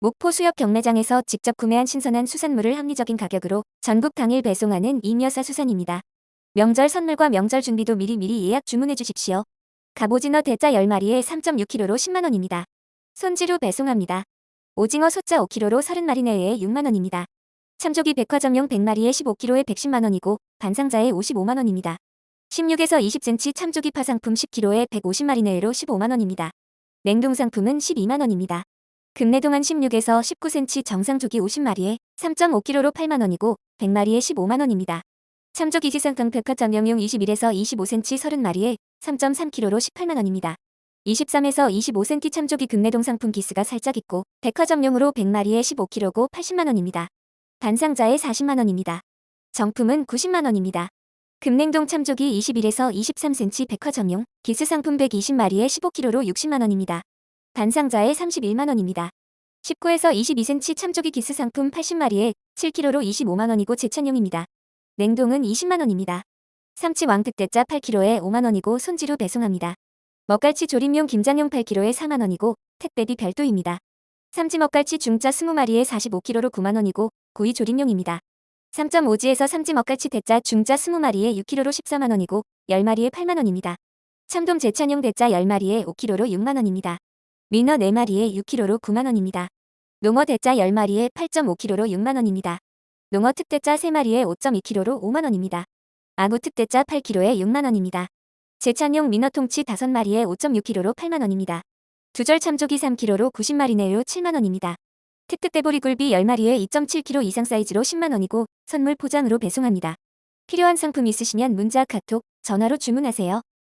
목포 수협 경매장에서 직접 구매한 신선한 수산물을 합리적인 가격으로 전국 당일 배송하는 이미여사 수산입니다. 명절 선물과 명절 준비도 미리미리 예약 주문해 주십시오. 갑오징어 대짜 10마리에 3.6kg로 10만원입니다. 손지로 배송합니다. 오징어 소자 5kg로 30마리 내외에 6만원입니다. 참조기 백화점용 100마리에 15kg에 110만원이고 반상자에 55만원입니다. 16에서 20cm 참조기 파상품 10kg에 150마리 내외로 15만원입니다. 냉동 상품은 12만원입니다. 금내동안 16에서 19cm 정상조기 50마리에 3.5kg로 8만원이고 100마리에 15만원입니다. 참조기 지상강 백화점용용 21에서 25cm 30마리에 3.3kg로 18만원입니다. 23에서 25cm 참조기 금내동 상품 기스가 살짝 있고 백화점용으로 100마리에 15kg고 80만원입니다. 반상자에 40만원입니다. 정품은 90만원입니다. 금냉동 참조기 21에서 23cm 백화점용 기스 상품 120마리에 15kg로 60만원입니다. 반상자에 31만원입니다. 19에서 22cm 참조기 기스 상품 80마리에 7kg로 25만원이고 제찬용입니다. 냉동은 20만원입니다. 삼치 왕특대짜 8kg에 5만원이고 손지로 배송합니다. 먹갈치 조림용 김장용 8kg에 4만원이고 택배비 별도입니다. 삼지 먹갈치 중짜 20마리에 45kg로 9만원이고 고이 조림용입니다. 3.5지에서 삼지 먹갈치 대짜 중짜 20마리에 6kg로 14만원이고 10마리에 8만원입니다. 참돔 제찬용 대짜 10마리에 5kg로 6만원입니다. 민어 4마리에 6kg로 9만원입니다. 농어 대짜 10마리에 8.5kg로 6만원입니다. 농어 특대짜 3마리에 5.2kg로 5만원입니다. 아구 특대짜 8kg에 6만원입니다. 제찬용 민어 통치 5마리에 5.6kg로 8만원입니다. 두절 참조기 3kg로 90마리 내로 7만원입니다. 특특 대보리 굴비 10마리에 2.7kg 이상 사이즈로 10만원이고 선물 포장으로 배송합니다. 필요한 상품 있으시면 문자 카톡, 전화로 주문하세요.